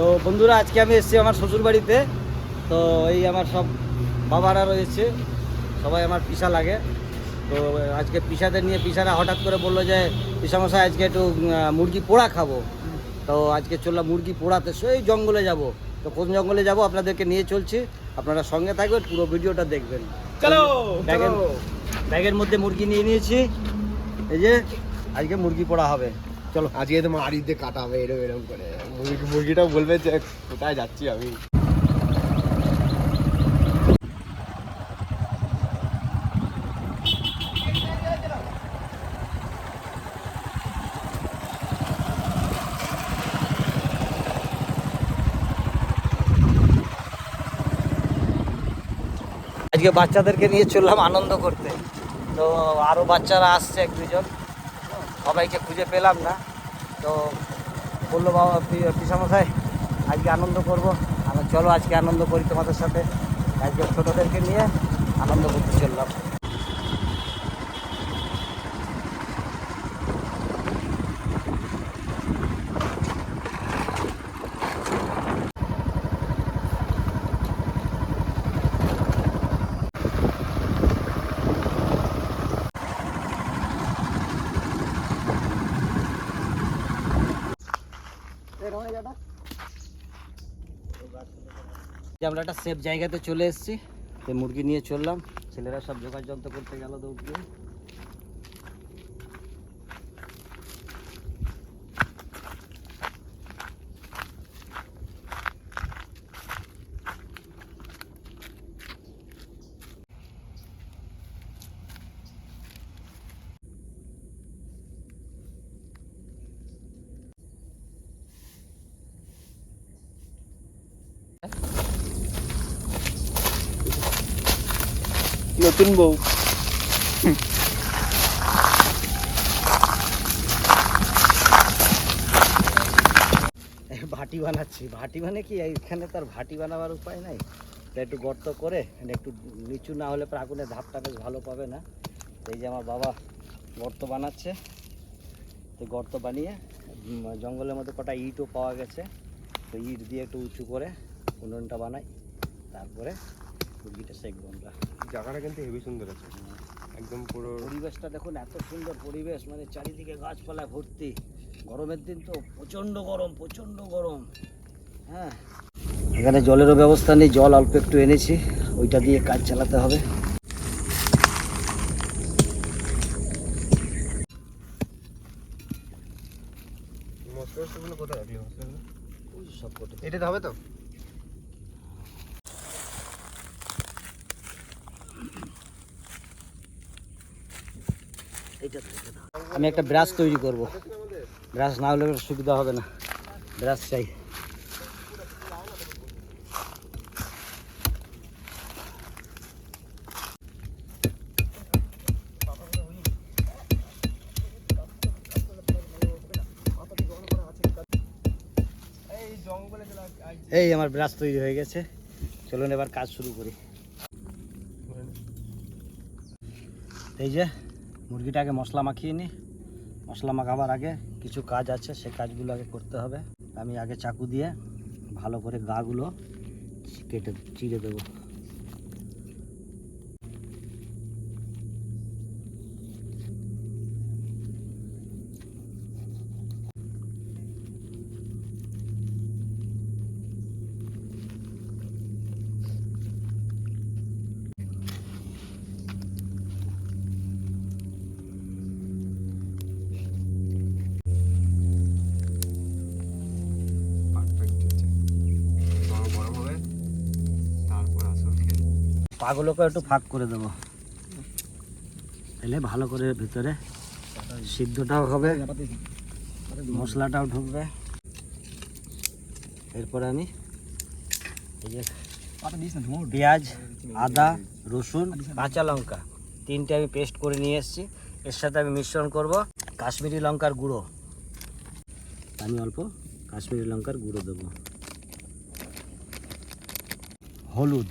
তো বন্ধুরা আজকে আমি এসেছি আমার শ্বশুর বাড়িতে তো এই আমার সব বাবারা রয়েছে সবাই আমার পিসা লাগে। তো আজকে পিসাদের নিয়ে পিসারা হঠাৎ করে বলল যে পিসামশাই আজকে একটু মুরগি পোড়া খাব। তো আজকে চললাম মুরগি পোড়াতে সেই জঙ্গলে যাব। তো কোন জঙ্গলে যাব আপনাদেরকে নিয়ে চলছি। আপনারা সঙ্গে থাকবেন পুরো ভিডিওটা দেখবেন। ব্যাগের মধ্যে মুরগি নিয়ে নিয়েছি। এই যে আজকে মুরগি পোড়া হবে। চলো, আজকে তো মারি দিয়ে কাটা হবে এরকম এরকম করে। মুরগি, মুরগিটাও বলবে যে, কোথায় যাচ্ছি আমি? আজকে বাচ্চাদেরকে নিয়ে চললাম আনন্দ করতে। তো আরও বাচ্চারা আসছে, এক দুজন। সবাইকে খুঁজে পেলাম না। তো বলল বাবা পিসামশাই আজকে আনন্দ করব। আমি চলো আজকে আনন্দ করি তোমাদের সাথে। একজন ছোটোদেরকে নিয়ে আনন্দ করতে চললাম। যে আমরা একটা সেফ জায়গাতে চলে এসেছি। মুরগি নিয়ে চললাম। ছেলেরা সব যোগাযোগ করতে গেল দৌড় দিয়ে। নতুন বউ। ভাটি বানাচ্ছি। ভাটি মানে কি? এখানে তার ভাটি বানাবার উপায় নাই। তো একটু গর্ত করে মানে একটু নিচু না হলে পর আগুনের ধাপটা বেশ ভালো পাবে না। এই যে আমার বাবা গর্ত বানাচ্ছে। তো গর্ত বানিয়ে জঙ্গলের মধ্যে কটা ইটও পাওয়া গেছে। তো ইট দিয়ে একটু উঁচু করে উনুনটা বানাই। তারপরে মুরগিটা সেঁকবো আমরা। জায়গাটা কিন্তু হেভি সুন্দর আছে। একদম পুরো পরিবেশটা দেখুন এত সুন্দর পরিবেশ মানে চারিদিকে গাছপালা ভর্তি। গরমের দিন তো প্রচণ্ড গরম প্রচণ্ড গরম। হ্যাঁ। এখানে জলেরও ব্যবস্থা নেই জল অল্প একটু এনেছি ওইটা দিয়ে কাজ চালাতে হবে। এটা হবে কোথায় রাখলি মশলাগুলো ওই সব কটে এটাতে হবে তো এইটা তো, এইটা দাও। আমি একটা ব্রাশ তৈরি করব। ব্রাশ না হলে সুবিধা হবে না। ব্রাশ চাই। এই আমার ব্রাশ তৈরি হয়ে গেছে। চলুন এবার কাজ শুরু করি। এই যে মুরগিটাকে মশলা মাখিয়ে নিই মশলা মাখাবার আগে কিছু কাজ আছে সে কাজগুলো আগে করতে হবে। আমি আগে চাকু দিয়ে ভালো করে গাগুলো কেটে চিড়ে দেবো। পাগুলোকে একটু ফাঁক করে দেবো। তাহলে ভালো করে ভিতরে সিদ্ধটাও হবে, মশলাটাও ঢুকবে। এরপরে আমি পেঁয়াজ, আদা, রসুন, কাঁচা লঙ্কা, তিনটে আমি পেস্ট করে নিয়ে এসেছি। এর সাথে আমি মিশ্রণ করব কাশ্মীরি লঙ্কার গুঁড়ো। আমি অল্প কাশ্মীরি লঙ্কার গুঁড়ো দেবো। হলুদ।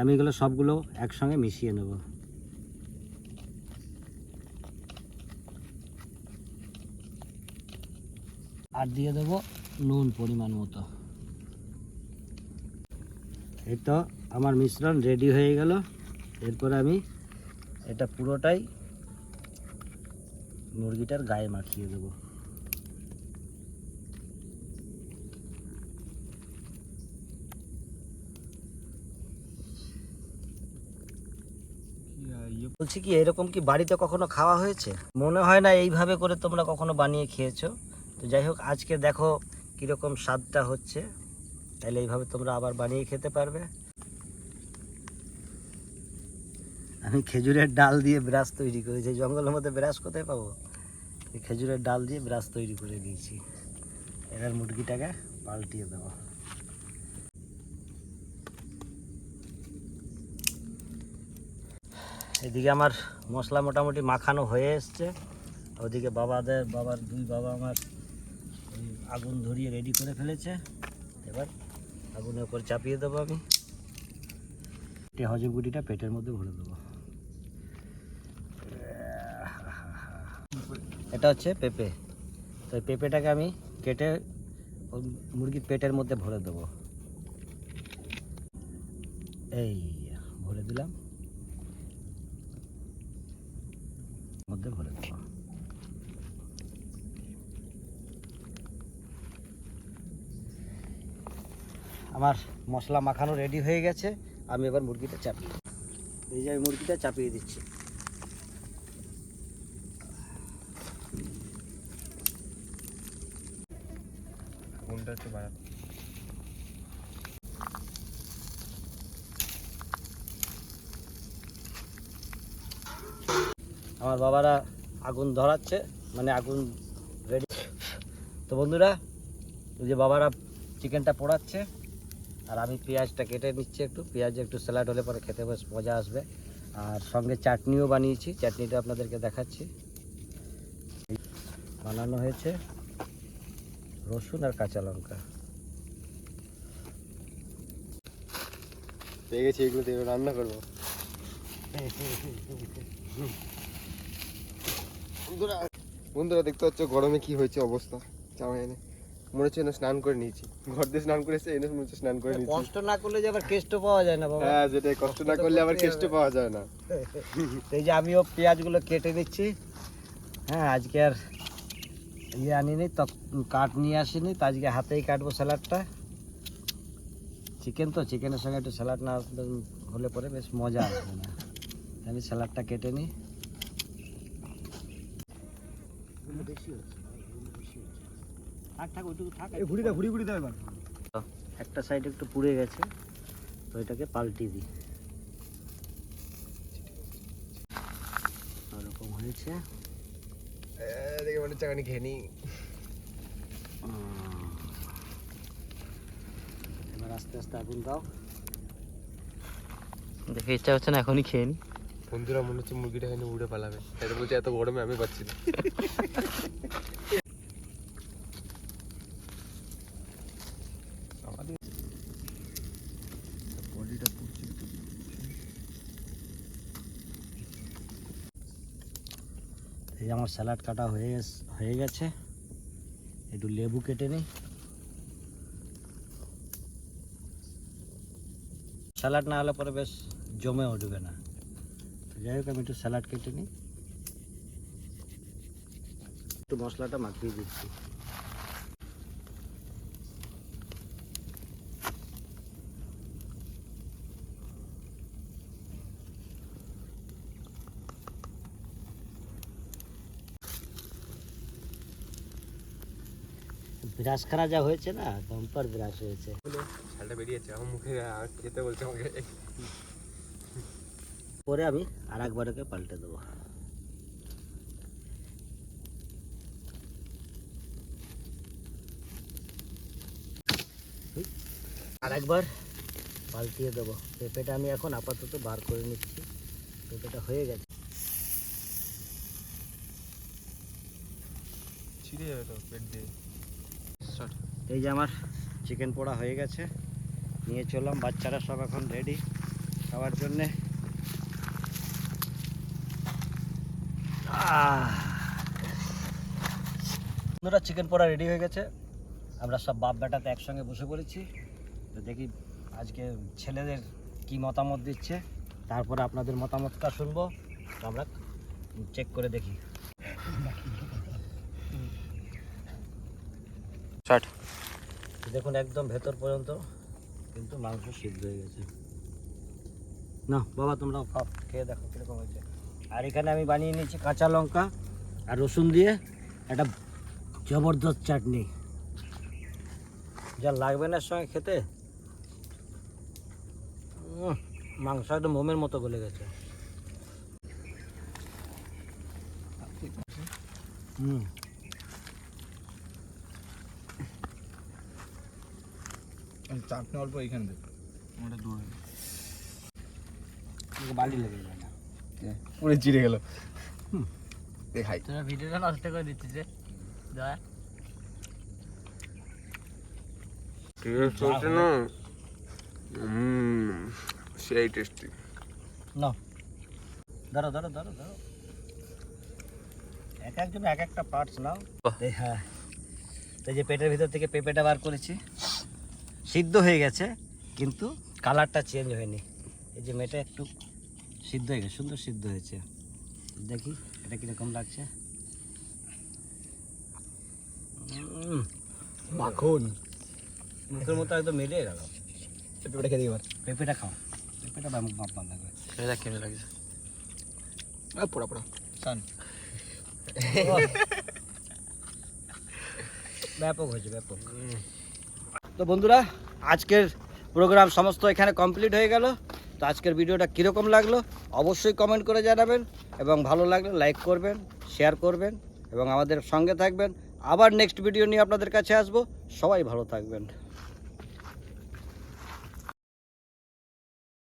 আমি এগুলো সবগুলো একসঙ্গে মিশিয়ে নেব। আর দিয়ে দেবো নুন পরিমাণ মতো। এই তো আমার মিশ্রণ রেডি হয়ে গেল। এরপর আমি এটা পুরোটাই মুরগিটার গায়ে মাখিয়ে দেবো। বলছি কি, এরকম কি বাড়িতে কখনো খাওয়া হয়েছে? মনে হয় না এইভাবে করে তোমরা কখনো বানিয়ে খেয়েছো। তো যাই হোক, আজকে দেখো কীরকম স্বাদটা হচ্ছে। তাহলে এইভাবে তোমরা আবার বানিয়ে খেতে পারবে। আমি খেজুরের ডাল দিয়ে ব্রাশ তৈরি করেছি। জঙ্গলের মধ্যে ব্রাশ কোথায় পাবো? খেজুরের ডাল দিয়ে ব্রাশ তৈরি করে দিয়েছি। এবার মুরগিটাকে পাল্টিয়ে দেবো। এদিকে আমার মশলা মোটামুটি মাখানো হয়ে এসছে। ওদিকে বাবাদের, বাবার দুই বাবা আমার আগুন ধরিয়ে রেডি করে ফেলেছে। এবার আগুনের উপর চাপিয়ে দেবো আমি। হজম গুটিটা পেটের মধ্যে ভরে দেবো। এটা হচ্ছে পেঁপে। তো এই পেঁপেটাকে আমি কেটে মুরগির পেটের মধ্যে ভরে দেবো। এই, ভরে দিলাম। মধ্যে ভরে দেবো। আমার মশলা মাখানো রেডি হয়ে গেছে, আমি এবার মুরগিটা চাপিয়ে এই যে আমি মুরগিটা চাপিয়ে দিচ্ছি। কোনটা একটু বাড়াতে আমার বাবারা আগুন ধরাচ্ছে মানে আগুন রেডি তো বন্ধুরা ওই যে বাবারা চিকেনটা পোড়াচ্ছে আর আমি পেঁয়াজটা কেটে নিচ্ছি একটু। পেঁয়াজ একটু স্যালাড হলে পরে খেতে বেশ মজা আসবে। আর সঙ্গে চাটনিও বানিয়েছি চাটনিটা আপনাদেরকে দেখাচ্ছি। বানানো হয়েছে রসুন আর কাঁচা লঙ্কা। পেয়ে গেছি এগুলো দিয়ে রান্না করব। বন্ধুরা। বন্ধুরা দেখতে পাচ্ছ গরমে কি হয়েছে অবস্থা? জামা এনে। মনে হচ্ছে না স্নান করে নিয়েছি। ঘর দিয়ে স্নান করেছে এনে মনে হচ্ছে স্নান করে নিয়েছি। কষ্ট না করলে যে আবার কেষ্ট পাওয়া যায় না বাবা। হ্যাঁ যেটাই কষ্ট না করলে আবার কেষ্ট পাওয়া যায় না। এই যে আমিও পেঁয়াজগুলো কেটে নিচ্ছি হ্যাঁ আজকে আর ইয়ে আনিনি তো কাঠ নিয়ে আসিনি তো আজকে হাতেই কাটবো স্যালাডটা। চিকেন তো চিকেনের সঙ্গে একটু স্যালাড না হলে পরে বেশ মজা আসবে না। আমি স্যালাডটা কেটে নিই। বেশি হচ্ছে বেশি হচ্ছে থাক থাক ওইটুকু থাক ঘুরি দাও ঘুরি ঘুরি দাও এবার। একটা সাইড একটু পুড়ে গেছে তো এটাকে পাল্টিয়ে দিই। ওরকম হয়েছে। দেখে মনে হচ্ছে খেয়ে নিই এবার আস্তে আস্তে আগুন দাও। দেখে ইচ্ছা হচ্ছে না এখনই খেয়ে নি। বন্ধুরা, মনে হচ্ছে মুরগিটা এখানে উড়ে পালাবে। এটা বলছে, এত গরমে আমি পাচ্ছি না। এই আমার স্যালাড কাটা হয়ে হয়ে গেছে। একটু লেবু কেটে নিই। স্যালাড না হলে পরে বেশ জমে উঠবে না। যাই হোক আমি একটু স্যালাড কেটে নিই। একটু মশলাটা মাখিয়ে দিচ্ছি। বিরাজ করা যা হয়েছে না বাম্পার বিরাজ হয়েছে। ছালটা বেরিয়েছে আমার মুখে আর খেতে বলছে আমাকে। পরে আমি আর একবার ওকে পাল্টে দেবো। আর একবার পাল্টিয়ে দেবো। পেঁপেটা আমি এখন আপাতত বার করে নিচ্ছি। পেঁপেটা হয়ে গেছে। এই যে আমার চিকেন পোড়া হয়ে গেছে। নিয়ে চললাম। বাচ্চারা সব এখন রেডি খাওয়ার জন্যে। বন্ধুরা চিকেন পোড়া রেডি হয়ে গেছে। আমরা সব বাপ বেটাতে একসঙ্গে বসে পড়েছি। তো দেখি আজকে ছেলেদের কি মতামত দিচ্ছে। তারপরে আপনাদের মতামতটা শুনব। তো আমরা চেক করে দেখি। দেখুন একদম ভেতর পর্যন্ত কিন্তু মাংস সিদ্ধ হয়ে গেছে। না বাবা তোমরা খাও খেয়ে দেখো কীরকম হয়েছে। আর এখানে আমি বানিয়ে নিয়েছি কাঁচা লঙ্কা আর রসুন দিয়ে একটা জবরদস্ত চাটনি। যা লাগবে না সঙ্গে খেতে? মাংস একদম মোমের মতো গলে গেছে। হুম। চাটনি অল্প ওটা দূরে বালি লেগে পুরো চিড়ে গেল। দেখাই। তোরা ভিডিওটা নষ্ট করে দিচ্ছিস রে। দয়া টেস্ট না? হুম সেই টেস্টি না। ধরো ধরো ধরো ধরো। এক একজন এক একটা পার্টস নাও। হ্যাঁ। তো যে পেটের ভিতর থেকে পেঁপেটা বার করেছি। সিদ্ধ হয়ে গেছে কিন্তু কালারটা চেঞ্জ হয়নি। এই যে মেয়েটা একটু সিদ্ধ হয়ে গেছে সুন্দর সিদ্ধ হয়েছে। দেখি এটা কীরকম লাগছে? মাখন। মুখের মতো একদম মিলিয়ে গেল। পেঁপেটা খেতে এবার। পেঁপেটা খাও। পেঁপেটা বাপ বাপ বাপ লাগবে। এটা কেমন লাগছে? পোড়া পোড়া। সান ব্যাপক হয়েছে ব্যাপক। তো বন্ধুরা আজকের প্রোগ্রাম সমস্ত এখানে কমপ্লিট হয়ে গেল। তো আজকের ভিডিওটা কীরকম লাগল অবশ্যই কমেন্ট করে জানাবেন এবং ভালো লাগলে লাইক করবেন শেয়ার করবেন এবং আমাদের সঙ্গে থাকবেন। আবার নেক্সট ভিডিও নিয়ে আপনাদের কাছে আসব। সবাই ভালো থাকবেন।